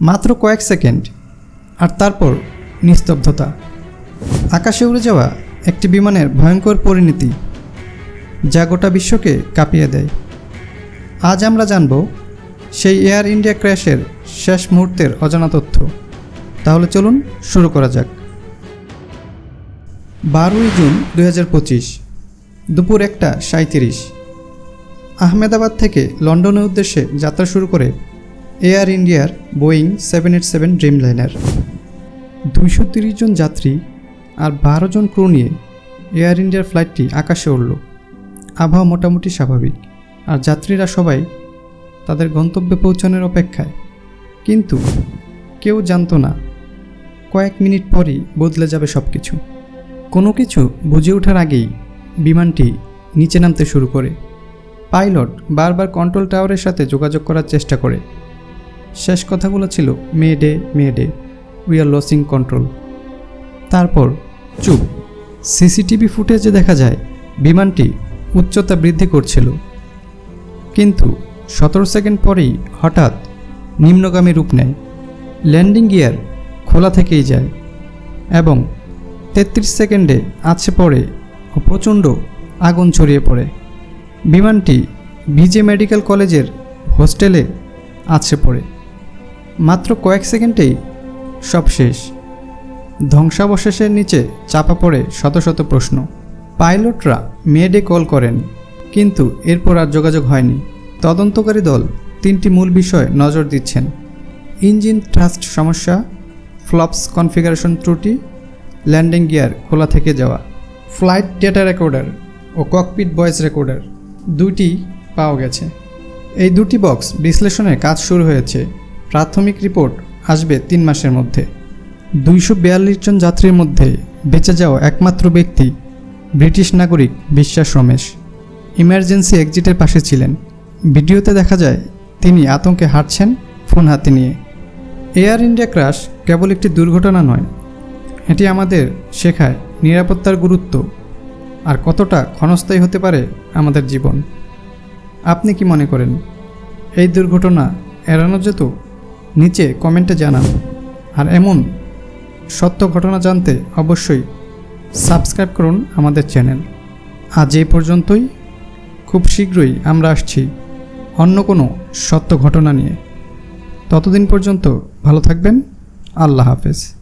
মাত্র কয়েক সেকেন্ড, আর তারপর নিস্তব্ধতা। আকাশে উড়ে যাওয়া একটি বিমানের ভয়ঙ্কর পরিণতি, যা গোটা বিশ্বকে কাঁপিয়ে দেয়। আজ আমরা জানব সেই এয়ার ইন্ডিয়া ক্র্যাশের শেষ মুহূর্তের অজানা তথ্য। তাহলে চলুন শুরু করা যাক। বারোই জুন দু হাজার পঁচিশ, দুপুর একটা সাঁত্রিশ আহমেদাবাদ থেকে লন্ডনের উদ্দেশ্যে যাত্রা শুরু করে এয়ার ইন্ডিয়ার Boeing seven eight seven dreamliner দুইশো তিরিশ জন যাত্রী আর বারো জন ক্রু নিয়ে এয়ার ইন্ডিয়ার ফ্লাইটটি আকাশে উড়ল। আবহাওয়া মোটামুটি স্বাভাবিক, আর যাত্রীরা সবাই তাদের গন্তব্যে পৌঁছানোর অপেক্ষায়। কিন্তু কেউ জানতো না, কয়েক মিনিট পরই বদলে যাবে সব কিছু কোনো কিছু বুঝে ওঠার আগেই বিমানটি নিচে নামতে শুরু করে। পাইলট বারবার কন্ট্রোল টাওয়ারের সাথে যোগাযোগ করার চেষ্টা করে। শেষ কথাগুলো ছিল mayday mayday we are losing control তারপর, চুপ, সিসিটিভি ফুটেজে দেখা যায়, বিমানটি উচ্চতা বৃদ্ধি করছিল। কিন্তু সতেরো সেকেন্ড পরেই হঠাৎ নিম্নগামী রূপ নেয়। ল্যান্ডিং গিয়ার খোলা থেকেই যায় এবং তেত্রিশ সেকেন্ডে আছে পড়ে ও প্রচণ্ড আগুন ছড়িয়ে পড়ে। বিমানটি ভিজে মেডিকেল কলেজের হোস্টেলে আছে পড়ে। মাত্র কয়েক সেকেন্ডেই সব শেষ। ধ্বংসাবশেষের নিচে চাপা পড়ে শত শত প্রশ্ন। পাইলটরা মেডে কল করেন, কিন্তু এরপর আর যোগাযোগ হয়নি। তদন্তকারী দল তিনটি মূল বিষয় নজর দিচ্ছেন। ইঞ্জিন থ্রাস্ট সমস্যা, ফ্লপস কনফিগারেশন ত্রুটি, ল্যান্ডিং গিয়ার খোলা থেকে যাওয়া, ফ্লাইট ডেটা রেকর্ডার ও ককপিট ভয়েস রেকর্ডার দুইটি পাওয়া গেছে। এই দুটি বক্স বিশ্লেষণের কাজ শুরু হয়েছে। প্রাথমিক রিপোর্ট আসবে তিন মাসের মধ্যে। দুইশো বিয়াল্লিশ জন যাত্রীর মধ্যে বেঁচে যাওয়া একমাত্র ব্যক্তি ব্রিটিশ নাগরিক বিশ্বাস রমেশ। ইমার্জেন্সি এক্সিটের পাশে ছিলেন। ভিডিওতে দেখা যায়, তিনি আতঙ্কে হাঁটছেন ফোন হাতে নিয়ে। এয়ার ইন্ডিয়া ক্রাশ কেবল একটি দুর্ঘটনা নয়, এটি আমাদের শেখায় নিরাপত্তার গুরুত্ব আর কতটা ক্ষণস্থায়ী হতে পারে আমাদের জীবন। আপনি কি মনে করেন, এই দুর্ঘটনা এড়ানো যেত? নিচে কমেন্টে জানান। আর এমন সত্য ঘটনা জানতে অবশ্যই সাবস্ক্রাইব করুন আমাদের চ্যানেল। আজ এই পর্যন্তই। খুব শীঘ্রই আমরা আসছি অন্য কোনো সত্য ঘটনা নিয়ে। ততদিন পর্যন্ত ভালো থাকবেন। আল্লাহ হাফেজ।